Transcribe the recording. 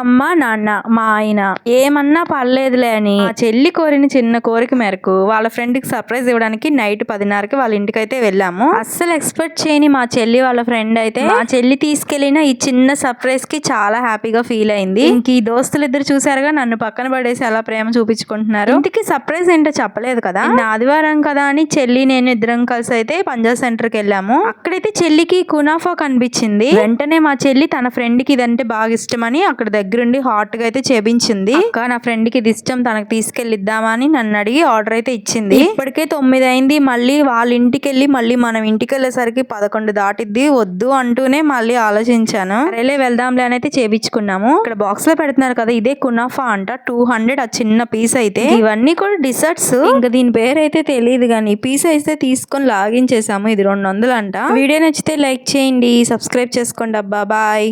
అమ్మ నాన్న మా ఆయన ఏమన్నా పర్లేదులే అని చెల్లి కోరిన చిన్న కోరిక మేరకు వాళ్ళ ఫ్రెండ్కి సర్ప్రైజ్ ఇవ్వడానికి నైట్ పదిన్నరకి వాళ్ళ ఇంటికి అయితే వెళ్ళాము. అస్సలు ఎక్స్పెక్ట్ చేయని మా చెల్లి వాళ్ళ ఫ్రెండ్ అయితే మా చెల్లి తీసుకెళ్ళిన ఈ చిన్న సర్ప్రైజ్కి చాలా హ్యాపీగా ఫీల్ అయింది. ఇంక ఈ దోస్తులు ఇద్దరు చూసారుగా నన్ను పక్కన పడేసి అలా ప్రేమ చూపించుకుంటున్నారు. ఇంటికి సర్ప్రైజ్ ఏంటో చెప్పలేదు కదా? ఆదివారం కదా అని చెల్లి నేను ఇద్దరం కలిసి అయితే పంజాబ్ సెంటర్కి వెళ్ళాము. అక్కడైతే చెల్లికి కునాఫా కనిపించింది. వెంటనే మా చెల్లి తన ఫ్రెండ్కి ఇదంటే బాగా ఇష్టమని అక్కడ దగ్గరుండి హాట్గా అయితే చేపించింది. అక్క నా ఫ్రెండ్కి ఇది ఇష్టం తనకు తీసుకెళ్ళిద్దామా అని నన్ను అడిగి ఆర్డర్ అయితే ఇచ్చింది. ఇప్పటికే తొమ్మిది అయింది మళ్ళీ వాళ్ళ ఇంటికి వెళ్ళి మళ్ళీ మనం ఇంటికి వెళ్ళేసరికి పదకొండు దాటిద్ది వద్దు అంటూనే మళ్ళీ ఆలోచించాను. సరేలే వెళ్దాంలే అని అయితే చేపించుకున్నాము. ఇక్కడ బాక్స్లో పెడుతున్నారు కదా ఇదే కునాఫా అంట టూ హండ్రెడ్ ఆ చిన్న పీస్ అయితే. ఇవన్నీ కూడా డిసర్ట్స్. ఇంకా దీని పేరు అయితే తెలియదు కానీ పీస్ అయితే తీసుకొని లాగిన్ చేసాము ఇది రెండు వందలు అంట. వీడియో నచ్చితే లైక్ చేయండి సబ్స్క్రైబ్ చేసుకోండి అబ్బా బాయ్.